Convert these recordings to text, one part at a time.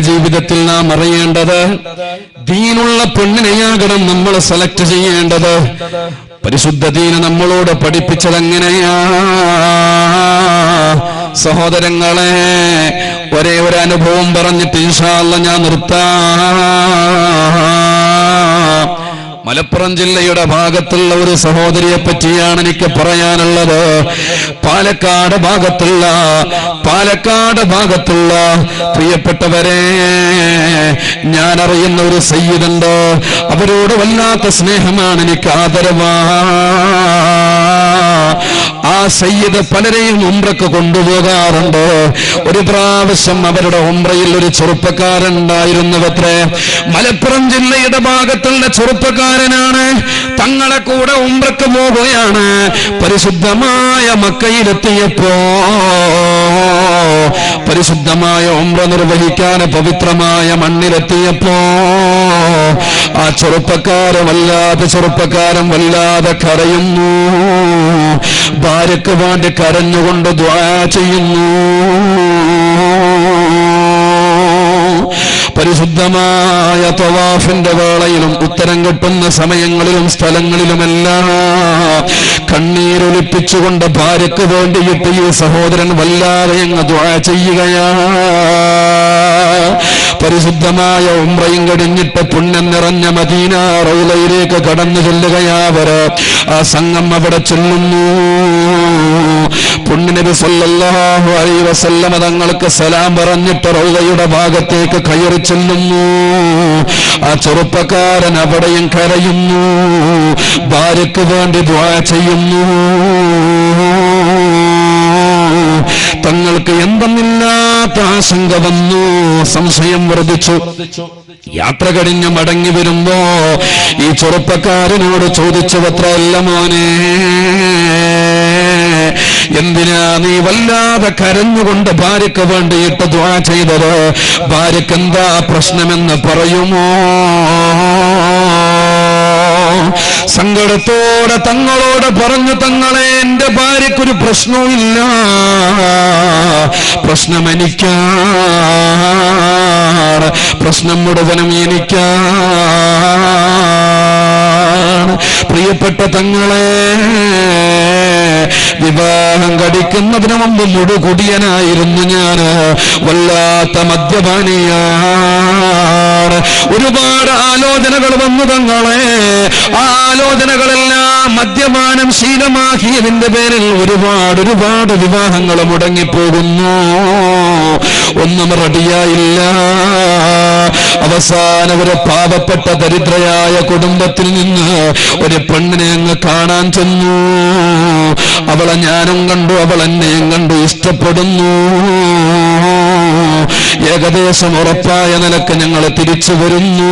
ജീവിതത്തിൽ നാം അറിയേണ്ടത് ദീനുള്ള പെണ്ണിനെയാകണം നമ്മൾ സെലക്ട് ചെയ്യേണ്ടത്. പരിശുദ്ധ ദീന നമ്മളോട് പഠിപ്പിച്ചത് എങ്ങനെയാ? സഹോദരങ്ങളെ ഒരേ ഒരു അനുഭവം പറഞ്ഞിട്ട് ഇൻഷാല്ല ഞാൻ നിർത്താം. മലപ്പുറം ജില്ലയുടെ ഭാഗത്തുള്ള ഒരു സഹോദരിയെ പറ്റിയാണ് എനിക്ക് പറയാനുള്ളത്. പാലക്കാട് ഭാഗത്തുള്ള പാലക്കാട് ഭാഗത്തുള്ള പ്രിയപ്പെട്ടവരെ ഞാൻ അറിയുന്ന ഒരു സയ്യിദുണ്ട്. അവരോട് വല്ലാത്ത സ്നേഹമാണ് എനിക്ക് ആദരവാ. ആ സയ്യിദ് പലരെയും ഉംറക്ക് കൊണ്ടുപോകാറുണ്ട്. ഒരു പ്രാവശ്യം അവരുടെ ഉംറയിൽ ഒരു ചെറുപ്പക്കാരുണ്ടായിരുന്നവത്രേ മലപ്പുറം ജില്ലയുടെ ഭാഗത്തുള്ള ചെറുപ്പക്കാരനാണ് തങ്ങളെ കൂടെ ഉംറക്ക് പോവുകയാണ്. പരിശുദ്ധമായ മക്കയിലെത്തിയപ്പോ പരിശുദ്ധമായ ഉംറ നിർവഹിക്കാൻ പവിത്രമായ മണ്ണിലെത്തിയപ്പോ ആ ചെറുപ്പക്കാരൻ വല്ലാതെ ചെറുപ്പക്കാരൻ വല്ലാതെ കരയുന്നു. ഭാര്യക്ക് വേണ്ടി കരഞ്ഞുകൊണ്ട് ദ്വാ ചെയ്യുന്നു. പരിശുദ്ധമായ തവാഫിന്റെ വേളയിലും ഉത്തരം കിട്ടുന്ന സമയങ്ങളിലും സ്ഥലങ്ങളിലുമെല്ലാം കണ്ണീരൊലിപ്പിച്ചുകൊണ്ട് ഭാര്യക്ക് വേണ്ടിയിട്ട് ഈ സഹോദരൻ വല്ലാതെ അങ്ങ് ദ്വാ പരിശുദ്ധമായ ഉമ്രയും കഴിഞ്ഞിട്ട് പുണ്യം നിറഞ്ഞ മദീന റൗലയിലേക്ക് കടന്നു ചെല്ലുകയാവര് ആ സംഘം അവിടെ ചെല്ലുന്നു. പുണ്യനബി സല്ലല്ലാഹു അലൈഹി വസല്ലമ തങ്ങൾക്ക് സലാം പറഞ്ഞിട്ട് റൗദയുടെ ഭാഗത്തേക്ക് കയറി ചെല്ലുന്നു. ആ ചെറുപ്പക്കാരൻ അവിടെയും കരയുന്നു. ഭാര്യക്ക് വേണ്ടി ദ്വാ ചെയ്യുന്നു. തങ്ങൾക്ക് എന്തെന്നില്ലാത്ത ആശങ്ക വന്നു. സംശയം വർദ്ധിച്ചു. യാത്ര കഴിഞ്ഞ് മടങ്ങി വരുമ്പോ ഈ ചെറുപ്പക്കാരനോട് ചോദിച്ചവത്ര അത്രയല്ല മോനെ എന്തിനാ നീ വല്ലാതെ കരഞ്ഞുകൊണ്ട് ഭാര്യക്ക് വേണ്ടിയിട്ട് ദ്വാ ചെയ്തത്? ഭാര്യക്ക് എന്താ പ്രശ്നമെന്ന് പറയുമോ? സങ്കടത്തോടെ തങ്ങളോട് പറഞ്ഞു തങ്ങളെ എന്റെ ഭാര്യക്കൊരു പ്രശ്നവുമില്ല. പ്രശ്നം എനിക്കാണ് പ്രശ്നം മുടവനം എനിക്ക പ്രിയപ്പെട്ട തങ്ങളെ വിവാഹം കടിക്കുന്നതിന് മുമ്പ് മുടുകുടിയനായിരുന്നു ഞാൻ വല്ലാത്ത മദ്യപാനിയാണ്. ഒരുപാട് ആലോചനകൾ വന്നു തങ്ങളെ. ആലോചനകളെല്ലാം മദ്യപാനം ശീലമാക്കിയതിന്റെ പേരിൽ ഒരുപാട് ഒരുപാട് വിവാഹങ്ങൾ മുടങ്ങിപ്പോകുന്നു. ഒന്നും റെഡിയായില്ല അവസാനം ഒരു പാവപ്പെട്ട ദരിദ്രയായ കുടുംബത്തിൽ നിന്ന് ഒരു പെണ്ണിനെ അങ്ങ് കാണാൻ ചെന്നു. അവളെ ഞാനും കണ്ടു അവൾ എന്നെയും കണ്ടു ഇഷ്ടപ്പെടുന്നു. ഏകദേശം ഉറപ്പായ നിലയ്ക്ക് ഞങ്ങൾ തിരിച്ചു വരുന്നു.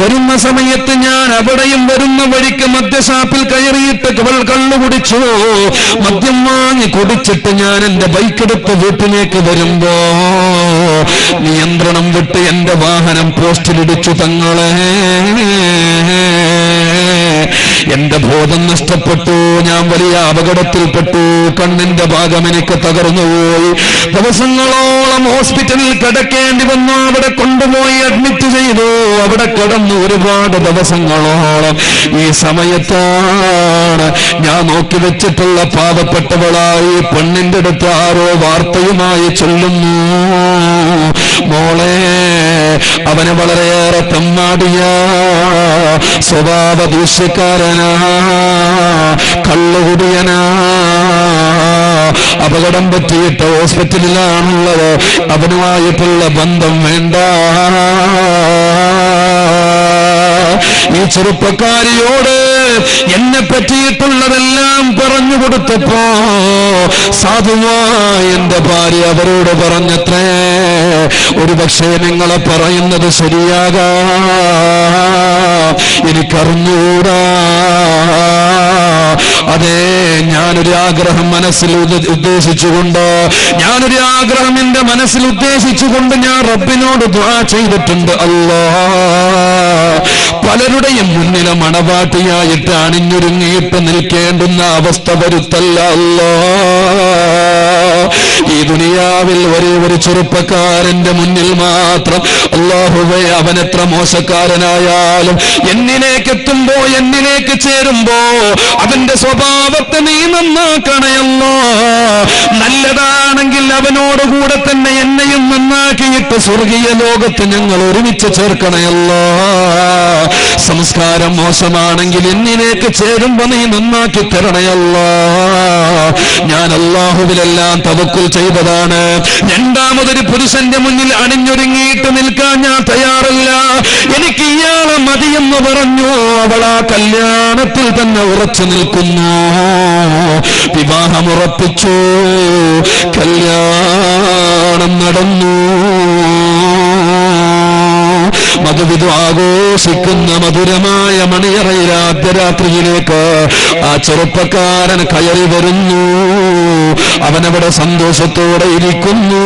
വരുന്ന സമയത്ത് ഞാൻ അവിടെയും വരുന്ന വഴിക്ക് മദ്യഷാപ്പിൽ കയറിയിട്ട് അവൾ കള്ളു കുടിച്ചു. മദ്യം വാങ്ങി കുടിച്ചിട്ട് ഞാൻ എന്റെ ബൈക്കെടുത്ത് വീട്ടിലേക്ക് വരുമ്പോ നിയന്ത്രണം വിട്ട് എന്റെ വാഹനം പോസ്റ്റിലിടിച്ചു തങ്ങളെ. എന്റെ ബോധം നഷ്ടപ്പെട്ടു ഞാൻ വലിയ അപകടത്തിൽപ്പെട്ടു. കണ്ണിന്റെ ഭാഗം എനിക്ക് തകർന്നുപോയി. ദിവസങ്ങളോളം ഹോസ്പിറ്റലിൽ കിടക്കേണ്ടി വന്നു അവിടെ കൊണ്ടുപോയി അഡ്മിറ്റ് ചെയ്തു. അവിടെ കിടന്നു ഒരുപാട് ദിവസങ്ങളോളം ഈ സമയത്താണ് ഞാൻ നോക്കി വെച്ചിട്ടുള്ള പാവപ്പെട്ടവളായി പെണ്ണിന്റെ അടുത്ത് ആരോ വാർത്തയുമായി ചൊല്ലുന്നു. മോളെ അവന് വളരെയേറെ തമ്മാടിയ സ്വഭാവ കള്ളുകുടിയനാ അപകടം പറ്റിയിട്ട് ഹോസ്പിറ്റലിലാണുള്ളത്. അവനുമായിട്ടുള്ള ബന്ധം വേണ്ട. ഈ ചെറുപ്പക്കാരിയോട് എന്നെ പറ്റിയിട്ടുള്ളതെല്ലാം പറഞ്ഞു കൊടുത്തപ്പോ സാധുവായ എന്റെ ഭാര്യ അവരോട് പറഞ്ഞത്രേ ഒരു പക്ഷേ നിങ്ങളെ പറയുന്നത് ശരിയാകാ. എനിക്കറിഞ്ഞൂടാ അതെ ഞാനൊരു ആഗ്രഹം മനസ്സിൽ ഉദ്ദേശിച്ചുകൊണ്ട്. ഞാനൊരു ആഗ്രഹം എന്റെ മനസ്സിൽ ഉദ്ദേശിച്ചുകൊണ്ട് ഞാൻ റബ്ബിനോട് ദ്വാ ചെയ്തിട്ടുണ്ട്. അല്ലാ. പലരുടെയും മുന്നിലെ മണവാട്ടിയായിട്ട് അണിഞ്ഞൊരുങ്ങിയിട്ട് നിൽക്കേണ്ടുന്ന അവസ്ഥ വരുത്തല്ല. അല്ലാ. ഈ ദുനിയാവിൽ ഒരേ ഒരു ചെറുപ്പക്കാരന്റെ മുന്നിൽ മാത്രം അള്ളാഹുവെ അവൻ എത്ര മോശക്കാരനായാലും എന്നിലേക്ക് എത്തുമ്പോ എന്നിലേക്ക് ചേരുമ്പോ അവന്റെ സ്വഭാവത്തെ നീ നന്നാക്കണയല്ലോ. നല്ലതാണെങ്കിൽ അവനോടുകൂടെ തന്നെ എന്നെയും നന്നാക്കിയിട്ട് സ്വർഗീയ ലോകത്ത് ഞങ്ങൾ ഒരുമിച്ച് ചേർക്കണയല്ലോ. സംസ്കാരം മോശമാണെങ്കിൽ എന്നിലേക്ക് ചേരുമ്പോ നീ നന്നാക്കി തരണയല്ലോ. ഞാൻ അള്ളാഹുവിലെല്ലാം തവക്കുൽ ചെയ്തതാണ്. രണ്ടാമതൊരു പുരുഷന്റെ മുന്നിൽ അണിഞ്ഞൊരുങ്ങിയിട്ട് നിൽക്കാൻ ഞാൻ തയ്യാറല്ല. എനിക്ക് ഇയാളെ മതിയെന്ന് പറഞ്ഞു. അവൾ ആ കല്യാണത്തിൽ തന്നെ ഉറച്ചു നിൽക്കുന്നു. വിവാഹം ഉറപ്പിച്ചു. കല്യാണം നടന്നു. മധുവിധു ആഘോഷിക്കുന്ന മധുരമായ മണിയറയിൽ ആദ്യരാത്രിയിലേക്ക് ആ ചെറുപ്പക്കാരൻ കയറി വരുന്നു. അവനവിടെ സന്തോഷത്തോടെ ഇരിക്കുന്നു.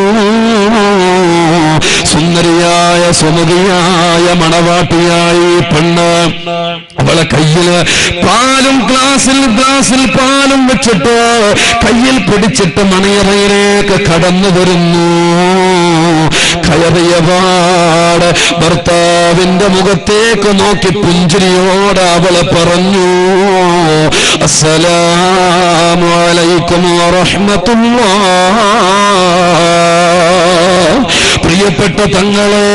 സുന്ദരിയായ സുമതിയായ മണവാട്ടിയായി പെണ്ണ്. അവളെ കയ്യിൽ പാലും ഗ്ലാസിൽ ഗ്ലാസിൽ പാലും വെച്ചിട്ട് കയ്യിൽ പിടിച്ചിട്ട് മണിയറയിലേക്ക് കടന്നു വരുന്നു. കയറിയ പാട് ഭർത്താവിന്റെ മുഖത്തേക്ക് നോക്കി പുഞ്ചിരിയോട് അവളെ പറഞ്ഞു അസ്സലാമു അലൈക്കും വറഹ്മത്തുള്ളാ പ്രിയപ്പെട്ട തങ്ങളെ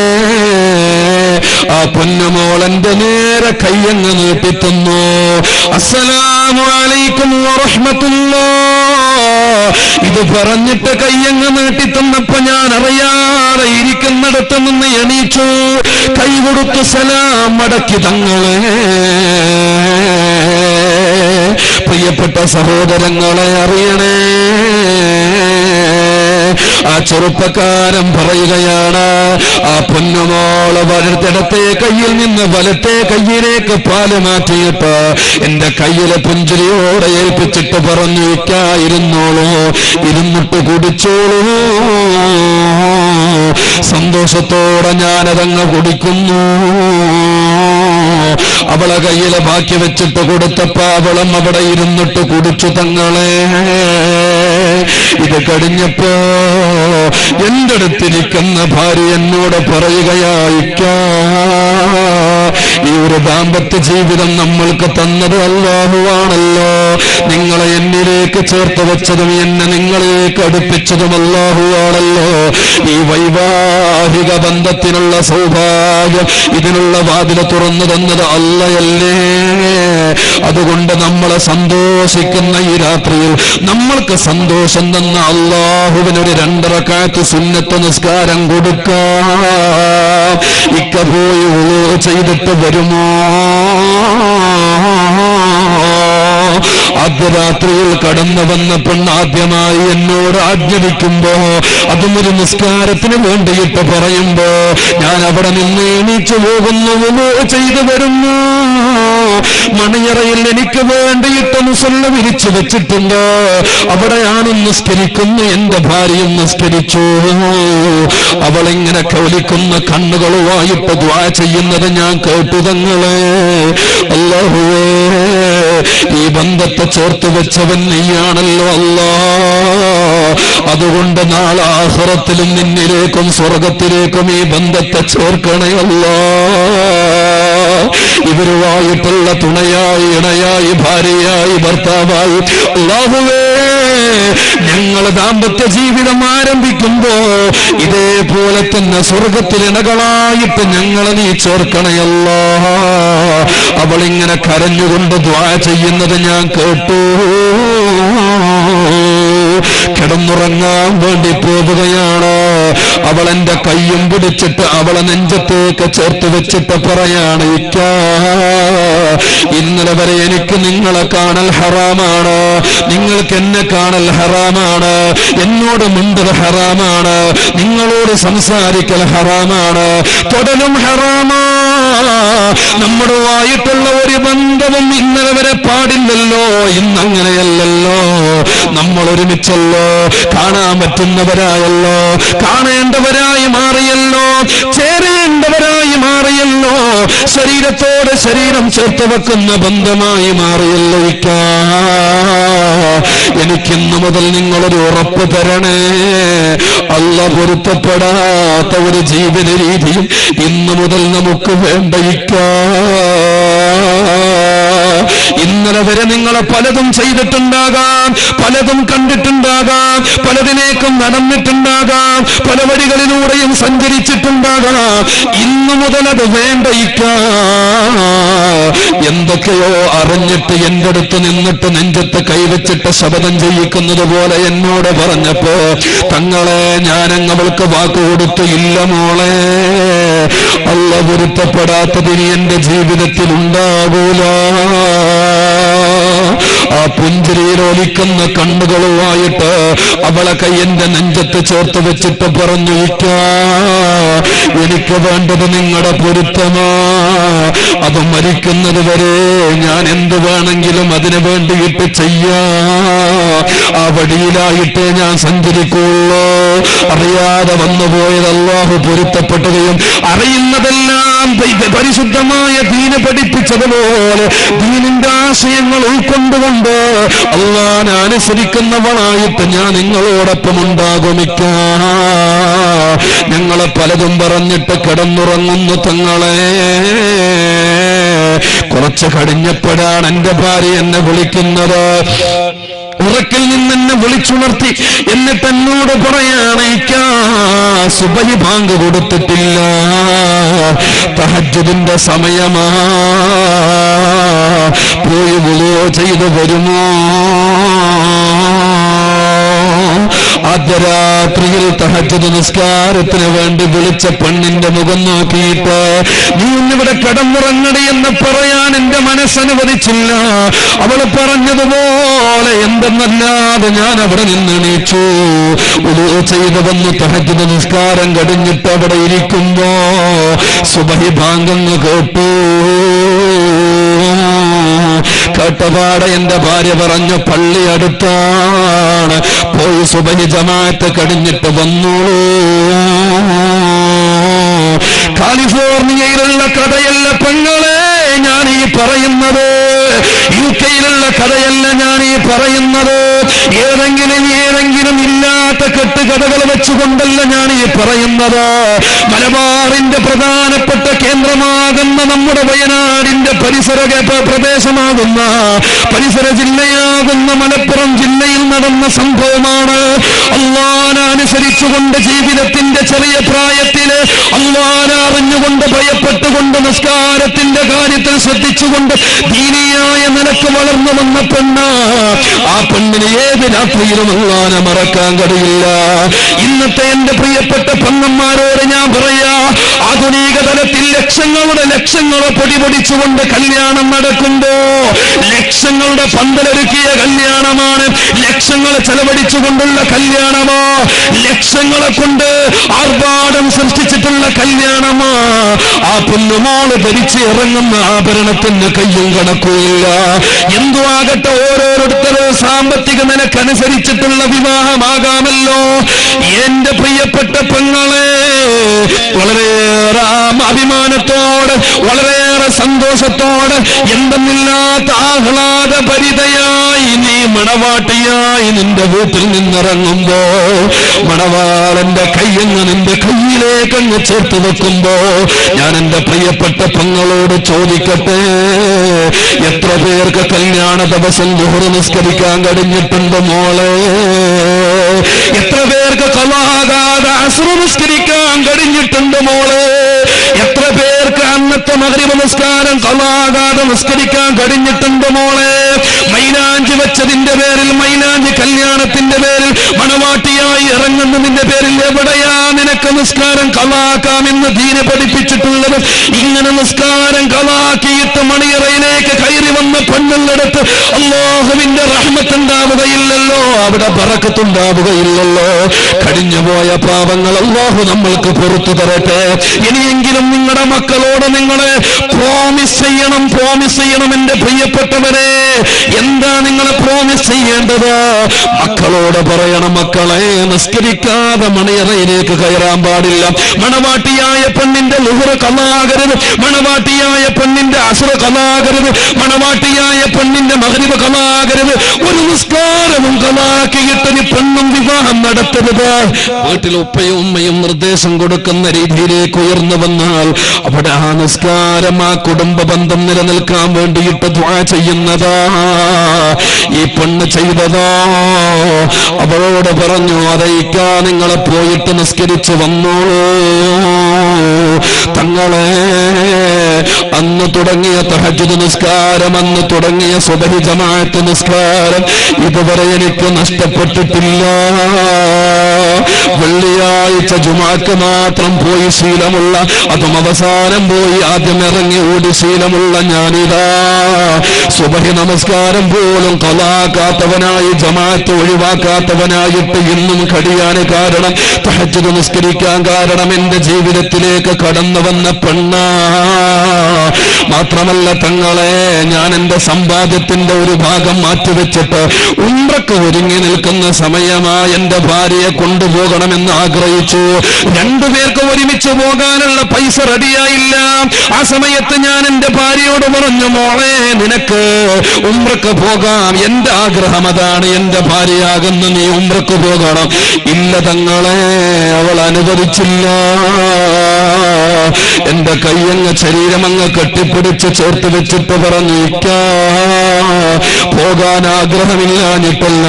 ആ പൊന്നുമോളന്റെ നേരെ കയ്യങ്ങ് നീട്ടിത്തുന്നു അസ്സലാമു അലൈക്കും വറഹ്മത്തുള്ളാ ഇത് പറഞ്ഞിട്ട് കയ്യങ്ങ് നീട്ടിത്തന്നപ്പോ ഞാൻ അറിയാതെ ഇരിക്കുന്നിടത്ത് നിന്ന് എണീച്ചു. കൈ കൊടുത്തു സലാം മടക്കി തങ്ങളെ. പ്രിയപ്പെട്ട സഹോദരങ്ങളെ അറിയണേ. ആ ചെറുപ്പക്കാരൻ പറയുകയാണ് ആ പൊന്നുമോൾ വലത്തിടത്തെ കയ്യിൽ നിന്ന് വലത്തെ കയ്യിലേക്ക് പാൽ മാറ്റിയിട്ട് എന്റെ കയ്യിലെ പുഞ്ചിരിയോടെ ഏൽപ്പിച്ചിട്ട് പറഞ്ഞു ഇരിക്കായിരുന്നോളൂ ഇരുന്നിട്ട് കുടിച്ചോളൂ. സന്തോഷത്തോടെ ഞാനതങ്ങ് കുടിക്കുന്നു. അവളെ കയ്യിലെ ബാക്കി വെച്ചിട്ട് കൊടുത്തപ്പോ അവളും അവിടെ ഇരുന്നിട്ട് കുടിച്ചു തങ്ങളെ. ഇത് കഴിഞ്ഞപ്പോ എന്റെ അടുത്തിരിക്കുന്ന ഭാര്യ എന്നോട് പറയുകയായിക്കാ ഈ ഒരു ദാമ്പത്യ ജീവിതം നമ്മൾക്ക് തന്നത് അല്ലാഹുവാണല്ലോ. നിങ്ങളെ എന്നിലേക്ക് ചേർത്ത് വെച്ചതും എന്നെ നിങ്ങളിലേക്ക് അടുപ്പിച്ചതും അല്ലാഹുവാണല്ലോ. ഈ വൈവാഹിക ബന്ധത്തിനുള്ള സൗഭാഗ്യം ഇതിനുള്ള വാതില തുറന്നു തന്നത് അല്ലയല്ലേ? അതുകൊണ്ട് നമ്മളെ സന്തോഷിക്കുന്ന ഈ രാത്രിയിൽ നമ്മൾക്ക് സന്തോഷം തന്ന അള്ളാഹുവിനൊരു രണ്ടറക്കാറ്റ് സുന്നത്ത് നിസ്കാരം കൊടുക്കാം. ഇക്ക പോയി ചെയ്തിട്ട് വരുമോ? അർദ്ധരാത്രിയിൽ കടന്നു വന്ന പെണ്ണ് ആദ്യമായി എന്നോട് ആജ്ഞപിക്കുമ്പോ അതും ഒരു നിസ്കാരത്തിന് വേണ്ടിയിട്ട് പറയുമ്പോ ഞാൻ അവിടെ നിന്ന് എണീച്ചു പോകുന്നു ചെയ്തു വരുന്നു. മണിയറയിൽ എനിക്ക് വേണ്ടിയിട്ട് മുസല്ല വിരിച്ചു വെച്ചിട്ടുണ്ട്. അവിടെയാണ് നിസ്കരിക്കുന്നു എന്റെ ഭാര്യയും നിസ്കരിച്ചു. അവളിങ്ങനെ കവലിക്കുന്ന കണ്ണുകളുമായിട്ട് ദ്വാ ചെയ്യുന്നത് ഞാൻ കേട്ടു തങ്ങളെ. ഈ ബന്ധത്തെ ചേർത്ത് വെച്ചവൻ നീയാണല്ലോ അല്ലാ. അതുകൊണ്ട് നാളെ ആഹ്റത്തിലും നിന്നിലേക്കും സ്വർഗത്തിലേക്കും ഈ ബന്ധത്തെ ചേർക്കണയല്ലോ ഇവരുമായിട്ടുള്ള തുണയായി ഇണയായി ഭാര്യയായി ഭർത്താവായി. അള്ളാഹുവേ ഞങ്ങൾ ദാമ്പത്യ ജീവിതം ആരംഭിക്കുമ്പോ ഇതേപോലെ തന്നെ സ്വർഗത്തിൽ ഇണകളായിട്ട് ഞങ്ങളെ നീ ചേർക്കണയല്ലോ. അവളിങ്ങനെ കരഞ്ഞുകൊണ്ട് ദ്വാ ചെയ്യുന്നത് ഞാൻ കേട്ടു. കിടന്നുറങ്ങാൻ വേണ്ടി പോവുകയാണ് അവൾ എന്റെ കയ്യും പിടിച്ചിട്ട് അവളെ നെഞ്ചത്തേക്ക് ചേർത്ത് വെച്ചിട്ട് പറയാണ് ഇന്നലെ വരെ എനിക്ക് നിങ്ങളെ കാണൽ ഹറാമാണ്. നിങ്ങൾക്ക് എന്നെ കാണൽ ഹറാമാണ്. എന്നോട് മിണ്ടത് ഹറാമാണ്. നിങ്ങളോട് സംസാരിക്കൽ ഹറാമാണ്. തൊടലും ഹറാമാ. നമ്മുടെവായിട്ടുള്ള ഒരു ബന്ധവും ഇന്നലെ വരെ പാടില്ലല്ലോ ഇന്നങ്ങനെയല്ലല്ലോ. നമ്മൾ ഒരുമിച്ചല്ലോ കാണാൻ പറ്റുന്നവരായല്ലോ കാണേണ്ടവരായി മാറിയല്ലോ ചേരേണ്ടവരായി മാറിയല്ലോ ശരീരത്തോട് ശരീരം ചേർത്ത് വെക്കുന്ന ബന്ധമായി മാറിയല്ലോ ഇക്ക. എനിക്കിന്ന് മുതൽ നിങ്ങളൊരു ഉറപ്പ് തരണേ. അല്ല പൊരുത്തപ്പെടാത്ത ഒരു ജീവിത രീതിയും ഇന്ന് മുതൽ നമുക്ക് വേണ്ട ഇക്ക. ഇന്നലെ വരെ നിങ്ങളെ പലതും ചെയ്തിട്ടുണ്ടാകാം പലതും കണ്ടിട്ടുണ്ടാകാം പലതിനേക്കും നടന്നിട്ടുണ്ടാകാം പല വഴികളിലൂടെയും സഞ്ചരിച്ചിട്ടുണ്ടാകാം. ഇന്നു മുതൽ അത് വേണ്ടയിക്ക. എന്തൊക്കെയോ അറിഞ്ഞിട്ട് എന്റെ അടുത്ത് നിന്നിട്ട് നെഞ്ചത്ത് കൈവച്ചിട്ട് ശപഥം ചെയ്യിക്കുന്നത് പോലെ എന്നോട് പറഞ്ഞപ്പോ തങ്ങളെ ഞാനങ്ങ് അവൾക്ക് വാക്ക് കൊടുത്തു ഇല്ല മോളെ. അല്ല പൊരുത്തപ്പെടാത്തതിന് എന്റെ ജീവിതത്തിൽ ഉണ്ടാകൂല ആ പുഞ്ചിരിയിൽ ഒലിക്കുന്ന കണ്ണുകളുമായിട്ട് അവളെ കയ്യന്റെ നെഞ്ചത്ത് ചേർത്ത് വെച്ചിട്ട് പറഞ്ഞു എനിക്ക് വേണ്ടത് നിങ്ങളുടെ പൊരുത്തമാ. അത് മരിക്കുന്നത് വരെ ഞാൻ എന്ത് വേണമെങ്കിലും അതിനു വേണ്ടിയിട്ട് ചെയ്യാ. ആ വഴിയിലായിട്ട് ഞാൻ സഞ്ചരിക്കുള്ളൂ. അറിയാതെ വന്നുപോയത് അള്ളാഹു പൊരുത്തപ്പെടുകയും അറിയുന്നതെല്ലാം ദൈവ- പരിശുദ്ധമായ ദീന പഠിപ്പിച്ചതുപോലെ ദീനിന്റെ ആശയങ്ങൾ ഉൾക്കൊണ്ടുകൊണ്ട് അള്ളാൻ അനുസരിക്കുന്നവളായിട്ട് ഞാൻ നിങ്ങളോടൊപ്പം ഉണ്ടാകുമിക്ക ഞങ്ങളെ പലതും പറഞ്ഞിട്ട് കിടന്നുറങ്ങുന്നു തങ്ങളെ. കുറച്ച് കടിഞ്ഞപ്പോഴാണ് എന്റെ ഭാര്യ എന്നെ വിളിക്കുന്നത്. ഉറക്കിൽ നിന്ന് എന്നെ വിളിച്ചുണർത്തി. എന്നിട്ട് എന്നോട് പറയാണേക്കാ ബാങ്ക് കൊടുത്തിട്ടില്ല. തഹജുദിന്റെ സമയമാ. പോയി വിളിയോ ചെയ്തു വരുമോ? അർദ്ധരാത്രിയിൽ തഹജുദ് നിസ്കാരത്തിന് വേണ്ടി വിളിച്ച പെണ്ണിന്റെ മുഖം നോക്കിയിട്ട് നീ ഇന്നിവിടെ കിടന്നുറങ്ങടി എന്ന് പറയാൻ എന്റെ മനസ്സനുവദിച്ചില്ല. അവൾ പറഞ്ഞതുപോലെ എന്തെന്നല്ലാതെ ഞാൻ അവിടെ നിന്ന് എണീച്ചു. ചെയ്ത് വന്ന് തഹജുദ് നിസ്കാരം കടിഞ്ഞിട്ട് അവിടെ ഇരിക്കുമ്പോ സുബഹി ബാങ്കങ്ങ് കേട്ടു. കേട്ടപാടെ എന്റെ ഭാര്യ പറഞ്ഞു പള്ളി അടുത്താണ്. പോയി സുബഹി ജമാഅത്ത് കടിഞ്ഞിട്ട് വന്നോളൂ. കാലിഫോർണിയയിലുള്ള കഥയല്ല പെങ്ങളെ ഞാൻ ഈ പറയുന്നത്. യു കെയിലുള്ള കഥയല്ല ഞാൻ ഈ പറയുന്നത്. ഏതെങ്കിലും ഏതെങ്കിലും ഇല്ലാത്ത കെട്ടുകഥകൾ വെച്ചുകൊണ്ടല്ല ഞാൻ ഈ പറയുന്നത്. മലബാറിന്റെ പ്രധാനപ്പെട്ട കേന്ദ്രമാകുന്ന നമ്മുടെ വയനാടിന്റെ പരിസര പ്രദേശമാകുന്ന പരിസര ജില്ലയാകുന്ന മലപ്പുറം ജില്ലയിൽ നടന്ന സംഭവമാണ്. അള്ളാനുസരിച്ചുകൊണ്ട് ജീവിതത്തിന്റെ ചെറിയ പ്രായത്തിൽ അള്ളാനറിഞ്ഞുകൊണ്ട് ഭയപ്പെട്ടുകൊണ്ട് നിസ്കാരത്തിന്റെ കാര്യത്തിൽ ശ്രദ്ധിച്ചുകൊണ്ട് ദീനിയായ നിലയ്ക്ക് വളർന്നു വന്ന പെണ്ണ്. ആ പെണ്ണിന് ഏത് രാത്രിയിലും അള്ളാന മറക്കാൻ കഴിയില്ല. ഇന്നത്തെ എന്റെ പ്രിയപ്പെട്ട പെണ്ണന്മാരോട് ഞാൻ പറയാ ആധുനിക തലത്തിൽ ലക്ഷങ്ങളുടെ ലക്ഷങ്ങളെ പൊടിപൊടിച്ചുകൊണ്ട് കല്യാണം നടക്കുമ്പോ ലക്ഷങ്ങളുടെ പന്തലൊരുക്കിയ കല്യാണമാണ്. ലക്ഷങ്ങളെ ചെലവഴിച്ചുകൊണ്ടുള്ള കല്യാണമോ. ലക്ഷങ്ങളെ കൊണ്ട് ആർഭാടം സൃഷ്ടിച്ചിട്ടുള്ള കല്യാണമോ. ആ പൊന്നുമോൾ ധരിച്ച് ഇറങ്ങുന്ന ആഭരണത്തിന് കയ്യും കണക്കുമില്ല. എന്തുവാകട്ടെ ഓരോരുത്തരും സാമ്പത്തിക നിലക്കനുസരിച്ചിട്ടുള്ള വിവാഹമാകാമല്ലോ. എന്റെ പ്രിയപ്പെട്ട പെങ്ങളെ വളരെയേറെ അഭിമാനത്തോടെ വളരെയേറെ സന്തോഷത്തോടെ എന്തെന്നില്ലാത്ത ആഹ്ലാദ പരിതയായി നീ മണവാട്ടിയായി നിന്റെ വീട്ടിൽ നിന്നിറങ്ങുമ്പോ മണവാളന്റെ കയ്യങ്ങ് നിന്റെ കയ്യിലേക്ക് അങ്ങ് ചേർത്ത് വെക്കുമ്പോ ഞാൻ എന്റെ പ്രിയപ്പെട്ട പെങ്ങളോട് ചോദിക്കട്ടെ എത്ര പേർക്ക് കല്യാണ ദിവസം ദുഹർ നിസ്കരിക്കാൻ കഴിഞ്ഞിട്ടുണ്ട് മോളെ? എത്ര പേർക്ക് കലാകാതെ അസുറ നിസ്കരിക്കാൻ കഴിഞ്ഞിട്ടുണ്ട് മോളെ? എത്ര പേർക്ക് അന്നത്തെ മകരി നിസ്കാരം കലാകാതെ നിസ്കരിക്കാൻ കഴിഞ്ഞിട്ടുണ്ട് മോളെ? മൈനാഞ്ചി വെച്ചതിന്റെ പേരിൽ മൈനാഞ്ചി കല്യാണത്തിന്റെ പേരിൽ മണവാട്ടിയായി ഇറങ്ങുന്നതിന്റെ പേരിൽ എവിടെയാ നിനക്ക് നിസ്കാരം കലാക്കാമെന്ന് ദീന പഠിപ്പിച്ചിട്ടുള്ളത്? ഇങ്ങനെ നിസ്കാരം കളാക്കിയിട്ട് മണിയറയിലേക്ക് കയറി വന്ന പെണ്ണുള്ളടത്ത് അള്ളാഹുവിന്റെ റഹ്മത്തുണ്ടാവുകയില്ലല്ലോ. അവിടെ പറക്കത്തുണ്ടാവുകയില്ലല്ലോ കഴിഞ്ഞുപോയ പാപങ്ങൾ അള്ളാഹു നമ്മൾക്ക് പുറത്തു തരട്ടെ. ഇനിയെങ്കിലും നിങ്ങളുടെ മക്കളോട് നിങ്ങളെ പ്രോമിസ് ചെയ്യണം പ്രോമിസ് ചെയ്യണം എന്റെ പ്രിയപ്പെട്ടവരെ. എന്താ നിങ്ങളെ പ്രോമിസ് ചെയ്യേണ്ടത്? മക്കളോട് പറയണം മക്കളെ നിസ്കരിക്കാതെ മണിയറയിലേക്ക് കയറാൻ പാടില്ല. മണവാട്ടിയായ പെണ്ണിന്റെ ലുഹുറ കലാകരുത്. മണവാട്ടിയായ പെണ്ണിന്റെ അസുറ കലാകരുത്. മണവാട്ടിയായ പെണ്ണിന്റെ മകരിവ് കലാകരുത്. ഒരു നിസ്കാരവും കലാക്കിയിട്ട് നീ പെണ്ണും വിവാഹം നടത്തരുത്. വീട്ടിൽ ഉപ്പയും ഉമ്മയും നിർദ്ദേശം കൊടുക്കുന്ന രീതിയിലേക്ക് ഉയർന്നു വന്നാൽ അവിടെ ആ നിസ്കാരം ആ കുടുംബ ബന്ധം നിലനിൽക്കാൻ വേണ്ടിയിട്ട് ദ്വാ ചെയ്യുന്നതാ. ഈ പെണ്ണ് ചെയ്തതോ? അവളോട് പറഞ്ഞു അതയിക്കാ നിങ്ങളെ പോയിട്ട് നിസ്കരിച്ചു വന്നോളൂ. തങ്ങളെ അന്ന് തുടങ്ങിയ തഹജുദ് നിസ്കാരം അന്ന് തുടങ്ങിയ സുബഹി ജമാഅത്ത് നിസ്കാരം ഇതുവരെ എനിക്ക് നഷ്ടപ്പെട്ടിട്ടില്ല. വെള്ളിയാഴ്ച ജുമാക്ക് മാത്രം പോയി ശീലമുള്ള അതും അവസാനം പോയി ആദ്യം ഇറങ്ങി ഓടി ശീലമുള്ള ഞാനിതാ. സുബഹി നമസ്കാരം പോലും കലാക്കാത്തവനായി ജമാഅത്ത് ഒഴിവാക്കാത്തവനായിട്ട് ഇന്നും കടിയാന് കാരണം തഹജ്ജുദ് നിസ്കരിക്കാൻ കാരണം എന്റെ ജീവിതത്തിലേക്ക് കടന്നു വന്ന പെണ്ണ. മാത്രമല്ല തങ്ങളെ ഞാൻ എന്റെ സമ്പാദ്യത്തിന്റെ ഒരു ഭാഗം മാറ്റിവെച്ചിട്ട് ഉംറക്ക് ഒരുങ്ങി നിൽക്കുന്ന സമയമായി എന്റെ ഭാര്യയെ കൊണ്ടുപോകണമെന്ന് ആഗ്രഹിച്ചു. രണ്ടുപേർക്കും ഒരുമിച്ച് പോകാനുള്ള പൈസ റെഡിയായില്ല. ആ സമയത്ത് ഞാൻ എന്റെ ഭാര്യയോട് പറഞ്ഞു മോളെ നിനക്ക് ഉമ്രക്ക് പോകാം. എന്റെ ആഗ്രഹം അതാണ്. എന്റെ ഭാര്യയാകുന്ന നീ ഉമ്രക്ക് പോകണം. ഇല്ല തങ്ങളെ അവൾ അനുവദിച്ചില്ല. എന്റെ ശരീരം ശരീരമങ്ങ് കെട്ടിപ്പിടിച്ച് ചേർത്ത് വെച്ചിട്ട് പറഞ്ഞു "ഇക്കാ, പോകാൻ ആഗ്രഹമില്ലാഞ്ഞിട്ടല്ല.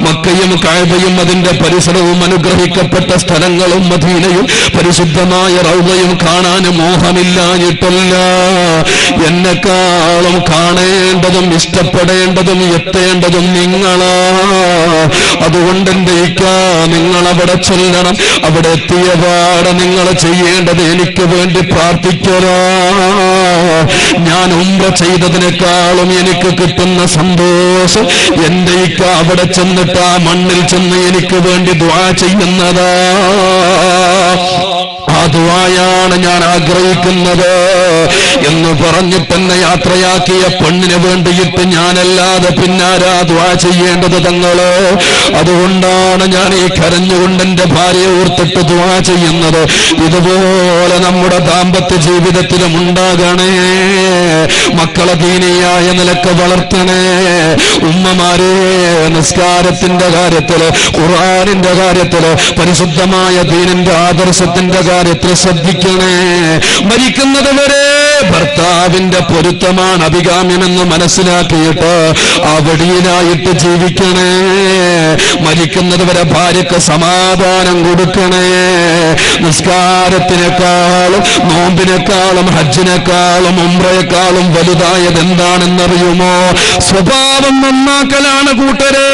മക്കയും കാഴ്ചയും അതിന്റെ പരിസരവും അനുഗ്രഹിക്കപ്പെട്ട സ്ഥലങ്ങളും മദീനയും പരിശുദ്ധമായ റൗദയും കാണാൻ മോഹമില്ലാഞ്ഞിട്ടല്ല. എന്നെക്കാളും കാണേണ്ടതും ഇഷ്ടപ്പെടേണ്ടതും എത്തേണ്ടതും നിങ്ങളാ. അതുകൊണ്ട് എന്റെ നിങ്ങൾ അവിടെ ചൊല്ലണം. അവിടെ എത്തിയ പാടെ നിങ്ങൾ ചെയ്യേണ്ടത് എനിക്ക് വേണ്ടി പ്രാർത്ഥിക്കലാ ഞാൻ ഉമ്പ ചെയ്തതിനേക്കാളും എനിക്ക് കിട്ടുന്ന സന്തോഷം എന്റെ ഇക്ക അവിടെ ചെന്നിട്ട് ആ മണ്ണിൽ ചെന്ന് എനിക്ക് വേണ്ടി ദ്വാ ചെയ്യുന്നതാ. ആ ദുആയാണ് ഞാൻ ആഗ്രഹിക്കുന്നത് എന്ന് പറഞ്ഞിട്ടെന്നെ യാത്രയാക്കിയ പെണ്ണിന് വേണ്ടിയിട്ട് ഞാനല്ലാതെ പിന്നാരാ ദുആ ചെയ്യേണ്ടത് തങ്ങൾ? അതുകൊണ്ടാണ് ഞാൻ ഈ കരഞ്ഞുകൊണ്ട് എന്റെ ഭാര്യയെ ഓർത്തിട്ട് ദ്വാ ചെയ്യുന്നത്. ഇതുപോലെ നമ്മുടെ ദാമ്പത്യ ജീവിതത്തിലും ഉണ്ടാകണേ. മക്കളെ ദീനിയായ നിലയ്ക്ക് വളർത്തണേ. ഉമ്മമാരെ നിസ്കാരത്തിന്റെ കാര്യത്തിൽ ഖുർആനിന്റെ കാര്യത്തിൽ പരിശുദ്ധമായ ദീനിന്റെ ആദർശത്തിന്റെ കാര്യത്തിൽ ശ്രദ്ധിക്കണേ. മരിക്കുന്നത് വരെ ഭർത്താവിന്റെ പൊരുത്തമാണ് അഭികാമ്യമെന്ന് മനസ്സിലാക്കിയിട്ട് ആ വഴിയിലായിട്ട് ജീവിക്കണേ. മരിക്കുന്നത് വരെ ഭാര്യക്ക് സമാധാനം കൊടുക്കണേ. നിസ്കാരത്തിനേക്കാളും നോമ്പിനേക്കാളും ഹജ്ജിനേക്കാളും ഉമ്രയേക്കാളും വലുതായത് എന്താണെന്നറിയുമോ സ്വഭാവം നന്നാക്കലാണ് കൂട്ടരെ.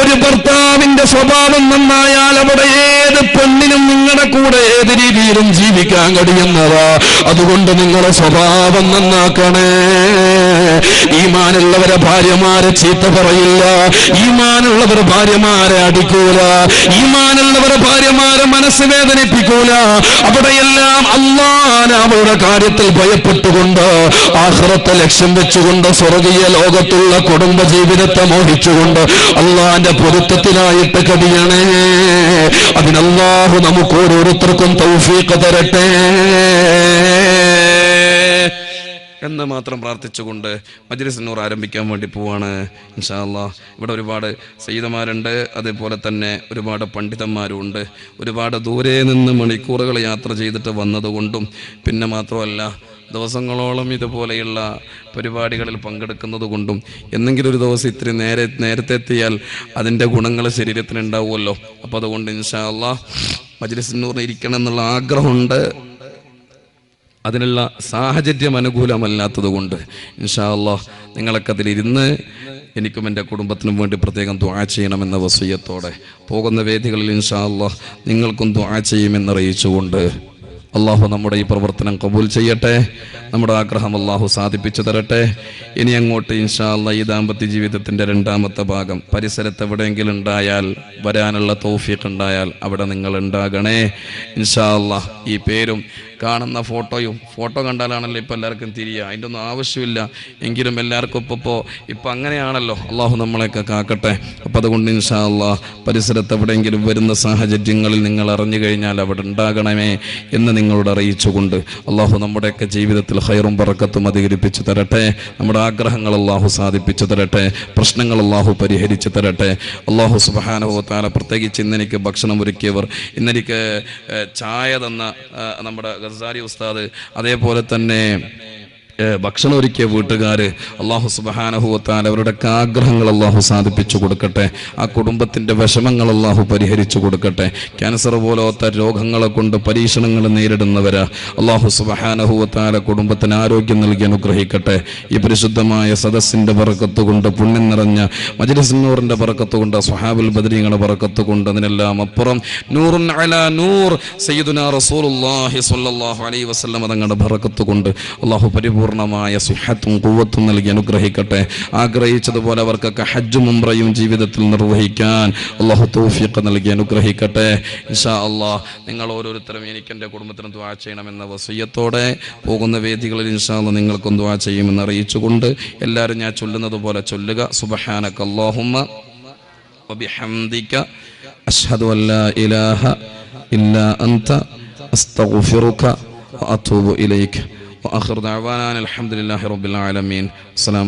ഒരു ഭർത്താവിന്റെ സ്വഭാവം നന്നായാൽ അവിടെ ഏത് പെണ്ണിനും നിങ്ങളുടെ കൂടെ ഏത് രീതിയിലും ജീവിക്കാൻ കഴിയുന്നതാ. അതുകൊണ്ട് നിങ്ങളുടെ സ്വഭാവം നന്നാക്കണേ. ഈമാനുള്ളവരെ ഭാര്യമാരെ ചീത്ത പറയില്ല. ഈമാനുള്ളവർ ഭാര്യമാരെ അടിക്കൂല. ഈമാനുള്ളവരെ ഭാര്യമാരെ മനസ്സ് വേദനിപ്പിക്കൂല. അവിടെയെല്ലാം അള്ളാൻ അവരുടെ കാര്യത്തിൽ ഭയപ്പെട്ടുകൊണ്ട് ആഹ്റത്തെ ലക്ഷ്യം വെച്ചുകൊണ്ട് സ്വർഗീയ ലോകത്തുള്ള കുടുംബ ജീവിതത്തെ മോഹിച്ചുകൊണ്ട് അള്ളാന്റെ പൊരുത്തത്തിനായിട്ട് കടിയണേ. അതിനല്ലാഹു നമുക്ക് ഓരോരുത്തർക്കും തൗഫീഖ് തരട്ടെ. എന്ന് മാത്രം പ്രാർത്ഥിച്ചുകൊണ്ട് മജ്ലിസ് നൂർ ആരംഭിക്കാൻ വേണ്ടി പോവാണ്. ഇൻഷാല്ലാ ഇവിടെ ഒരുപാട് സയ്യിദമാരുണ്ട്. അതേപോലെ തന്നെ ഒരുപാട് പണ്ഡിതന്മാരുണ്ട്. ഒരുപാട് ദൂരെ നിന്ന് മണിക്കൂറുകൾ യാത്ര ചെയ്തിട്ട് വന്നതുകൊണ്ടും പിന്നെ മാത്രമല്ല ദിവസങ്ങളോളം ഇതുപോലെയുള്ള പരിപാടികളിൽ പങ്കെടുക്കുന്നത് കൊണ്ടും എന്തെങ്കിലും ഒരു ദിവസം ഇത്തിരി നേരെ നേരത്തെ എത്തിയാൽ അതിന്റെ ഗുണങ്ങൾ ശരീരത്തിന് ഉണ്ടാവുമല്ലോ അപ്പോൾ അതുകൊണ്ട് ഇൻഷാ മജ്ലിസ് മജ്ലിസിനൂറിന് ഇരിക്കണം എന്നുള്ള ആഗ്രഹമുണ്ട്. അതിനുള്ള സാഹചര്യം അനുകൂലമല്ലാത്തത് കൊണ്ട് ഇൻഷാ അള്ളാഹ് നിങ്ങളൊക്കെ അതിലിരുന്ന് എനിക്കും എന്റെ കുടുംബത്തിനും വേണ്ടി പ്രത്യേകം ദ്വാ ചെയ്യണമെന്ന വസീയത്തോടെ പോകുന്ന വേദികളിൽ ഇൻഷാ നിങ്ങൾക്കും ദ്വാ ചെയ്യുമെന്നറിയിച്ചുകൊണ്ട് അള്ളാഹു നമ്മുടെ ഈ പ്രവർത്തനം കബൂൽ ചെയ്യട്ടെ. നമ്മുടെ ആഗ്രഹം അള്ളാഹു സാധിപ്പിച്ചു തരട്ടെ. ഇനി അങ്ങോട്ട് ഇൻഷാ അള്ളാ ഈ ദാമ്പത്യ ജീവിതത്തിന്റെ രണ്ടാമത്തെ ഭാഗം പരിസരത്ത് എവിടെയെങ്കിലും ഉണ്ടായാൽ വരാനുള്ള തോഫിയൊക്കെ ഉണ്ടായാൽ അവിടെ നിങ്ങൾ ഉണ്ടാകണേ. ഇൻഷാ അള്ളാഹ് ഈ പേരും കാണുന്ന ഫോട്ടോയും ഫോട്ടോ കണ്ടാലാണല്ലോ ഇപ്പം എല്ലാവർക്കും തിരിയുക അതിന്റെ ഒന്നും ആവശ്യമില്ല. എങ്കിലും എല്ലാവർക്കും ഇപ്പോൾ ഇപ്പോൾ ഇപ്പം അങ്ങനെയാണല്ലോ അള്ളാഹു നമ്മളെയൊക്കെ കാക്കട്ടെ. അപ്പം അതുകൊണ്ട് ഇൻഷാ അള്ളാഹ് പരിസരത്ത് എവിടെയെങ്കിലും വരുന്ന സാഹചര്യങ്ങളിൽ നിങ്ങൾ അറിഞ്ഞു കഴിഞ്ഞാൽ അവിടെ ഉണ്ടാകണമേ എന്ന് നിങ്ങളോട് അറിയിച്ചുകൊണ്ട് അള്ളാഹു നമ്മുടെയൊക്കെ ജീവിതത്തിൽ ഹൈറും പറക്കത്തും അധികരിപ്പിച്ചു തരട്ടെ. നമ്മുടെ ആഗ്രഹങ്ങൾ അള്ളാഹു സാധിപ്പിച്ചു തരട്ടെ. പ്രശ്നങ്ങൾ അള്ളാഹു പരിഹരിച്ചു തരട്ടെ. അള്ളാഹു സുബാനുഭവത്താല പ്രത്യേകിച്ച് ഇന്നെനിക്ക് ഭക്ഷണം ഒരുക്കിയവർ. ഇന്നെനിക്ക് ചായ തന്ന നമ്മുടെ ഗസാരി ഉസ്താദ് അതേപോലെ തന്നെ ഭക്ഷണം ഒരുക്കിയ വീട്ടുകാർ അള്ളാഹു സുബാനഹുവത്താൽ അവരുടെയൊക്കെ ആഗ്രഹങ്ങൾ അള്ളാഹു സാധിപ്പിച്ചു കൊടുക്കട്ടെ. ആ കുടുംബത്തിന്റെ വിഷമങ്ങൾ അള്ളാഹു പരിഹരിച്ചു കൊടുക്കട്ടെ. ക്യാൻസർ പോലത്തെ രോഗങ്ങളെ കൊണ്ട് പരീക്ഷണങ്ങൾ നേരിടുന്നവരാ അള്ളാഹു സുബഹാനഹുവത്താല കുടുംബത്തിന് ആരോഗ്യം നൽകി അനുഗ്രഹിക്കട്ടെ. ഈ പരിശുദ്ധമായ സദസ്സിന്റെ പറക്കത്ത് കൊണ്ട് പുണ്യം നിറഞ്ഞ മജലിസിനൂറിന്റെ പറക്കത്ത് കൊണ്ട് സുഹാബുൽ ബദരീങ്ങളുടെ പറക്കത്ത് കൊണ്ട് അതിനെല്ലാം അപ്പുറം നൂറുൻ അല നൂർ സയ്യിദുനാ റസൂലുള്ളാഹി സ്വല്ലല്ലാഹു അലൈഹി വസല്ലം തങ്ങളുടെ പറക്കത്ത് കൊണ്ട് അള്ളാഹു പരിപൂർണമായ സിഹത്തും കുവ്വത്തും നൽകി അനുഗ്രഹിക്കട്ടെ ആഗ്രഹിച്ചതുപോലെ അവർക്കൊക്കെ ഹജ്ജും ഉംറയും ജീവിതത്തിൽ നിർവഹിക്കാൻ അള്ളാഹു തൗഫീഖ് നൽകി അനുഗ്രഹിക്കട്ടെ ഇൻഷാ അള്ളാഹ് നിങ്ങൾ ഓരോരുത്തരും എനിക്ക് എൻ്റെ കുടുംബത്തിനും ദ്വാ ചെയ്യണമെന്ന വസയ്യത്തോടെ പോകുന്ന വേദികളിൽ ഇൻഷാ അള്ളാഹ് നിങ്ങൾക്കും ദ്വാ ചെയ്യുമെന്ന് അറിയിച്ചുകൊണ്ട് എല്ലാവരും ഞാൻ ചൊല്ലുന്നത് പോലെ ചൊല്ലുക സുബഹാനക അല്ലാഹുമ്മ وبحمدك أشهد أن لا إله إلا أنت أستغفرك وأتوب إليك وآخر دعوانا أن الحمد لله رب العالمين. السلام